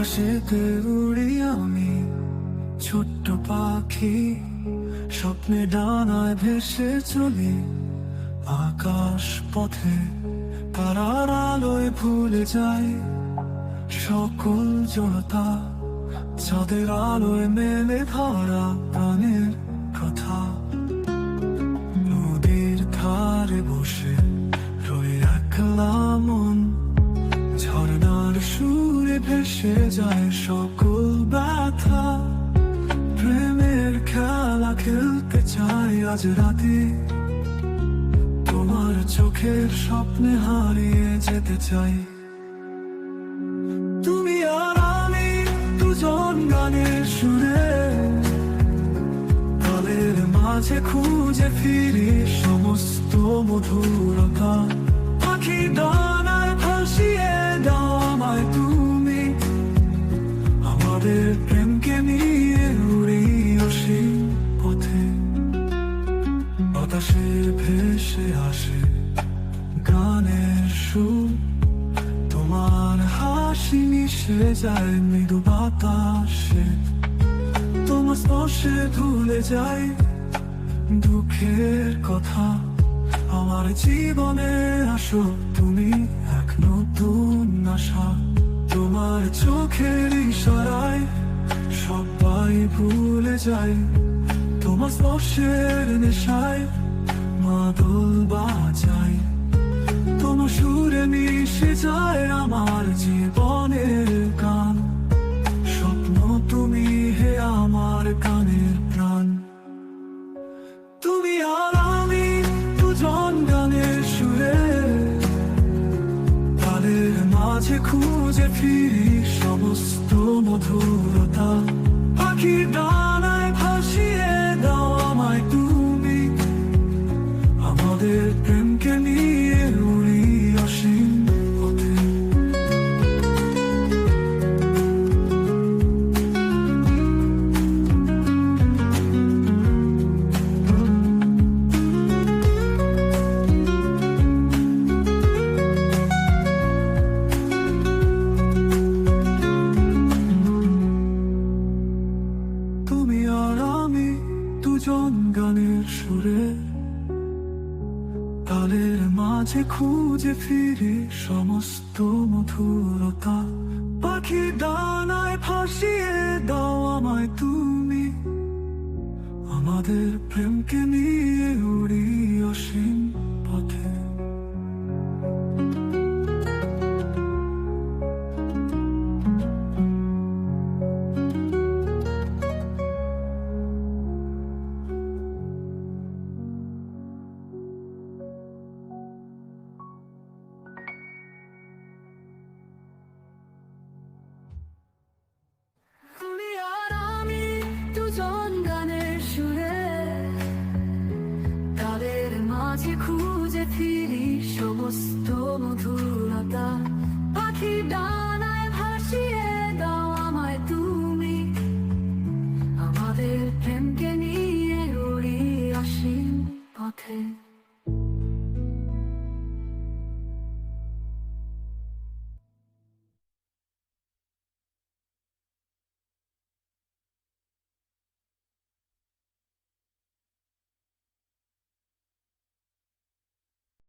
আকাশেতে উড়ি আমি, ছোট্ট পাখি, স্বপ্নে ডানায় ভেসে চলি আকাশ পথে তারার আলোয় ভুলে যাই। সকল জড়তা চাঁদের আলোয় মেলে ধরা প্রাণের কথা। নদীর ধারে বসে আজ রাতে তোমার চোখের স্বপ্নে হারিয়ে যেতে চাই। তুমি আর আমি দুজন গানের সুরে, তালের মাঝে খুঁজে ফিরে সমস্ত মধুরতা গানের তোমার হাসি মিশে যায় মৃদু বাতাসে। তোমার স্পর্শে ধুলে যায় দুঃখের কথা। আমার জীবনে আসো, তুমি এক নতুন আশা। তোমার চোখের ইশারায় সবাই ভুলে যায়। তোমার স্পর্শের নেশায় মাদল বাজায়। যায় আমার জীবনের স্বপ্ন তুমি হে আমার কানের প্রাণ। তুমি আর আমি দুজন গানের সুরে। তাদের মাঝে খুঁজে ফিরি সমস্ত মধুরতা তুমি আর আমি দুজন গানের সুরে। তালের মাঝে খুঁজে ফিরে সমস্ত মধুরতা। পাখি দানায় ফাঁসিয়ে দাও সমস্ত মধুরতা পাখি ডানায় ভাসিয়ে